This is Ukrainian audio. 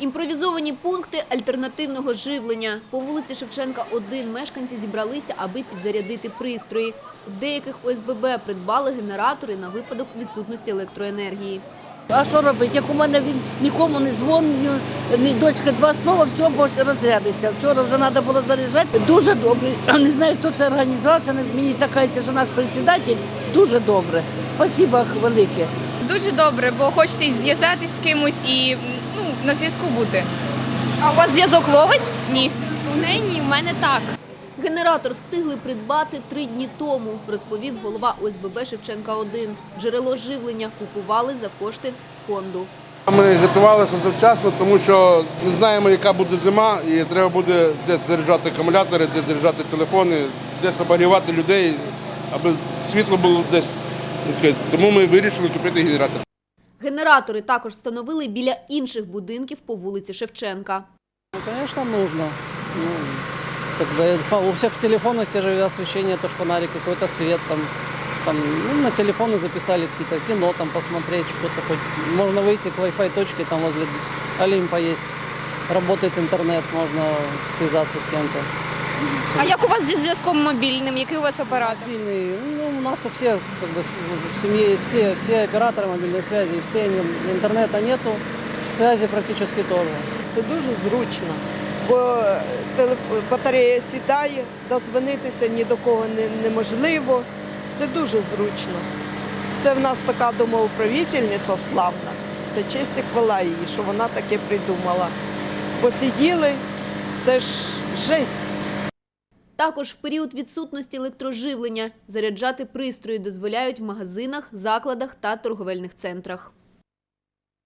Імпровізовані пункти альтернативного живлення. По вулиці Шевченка 1 мешканці зібралися, аби підзарядити пристрої. В деяких ОСББ придбали генератори на випадок відсутності електроенергії. А що робити? Як у мене він нікому не дзвоню, ні дочка два слова, все більше розрядиться. Вчора вже треба було заряджати. Дуже добре. Не знаю, хто це організував. Це не- мені така, що наш председатель. Дуже добре. Спасибо велике. Дуже добре, бо хочеться і зв'язатись з кимось і на зв'язку бути. А у вас зв'язок ловить? Ні. У неї ні, в мене так. Генератор встигли придбати три дні тому, розповів голова ОСББ Шевченка 1 Джерело живлення купували за кошти з фонду. Ми готувалися завчасно, тому що не знаємо, яка буде зима, і треба буде десь заряджати акумулятори, десь заряджати телефони, десь обігрівати людей, аби світло було десь. Тому ми вирішили купити генератор. Генератори також встановили біля інших будинків по вулиці Шевченка. Ну, конечно, нужно. Ну, как бы фа- у всех в телефонах те же освещения, тоже фонарик, какой-то свет там. Там, ну, на телефоны записали какие-то кино, там посмотреть что-то хоть. Можно выйти к Wi-Fi точке, там возле Олимпа есть. Работает интернет, можно связаться с кем-то. А як у вас зі зв'язком мобільним? Який у вас оператор? Мобильный, ну, у нас у всех, как бы, в семье есть все, все операторы мобильной связи, все, не- интернета нету, связи практически тоже. Це дуже зручно, бо телеф- батарея сідає, дозвонитися ні до кого не- неможливо. Це дуже зручно. Це в нас така домоуправительниця славна. Це честь і хвала їй, що вона таке придумала. Посиділи, це ж жесть. Також в період відсутності електроживлення заряджати пристрої дозволяють в магазинах, закладах та торговельних центрах.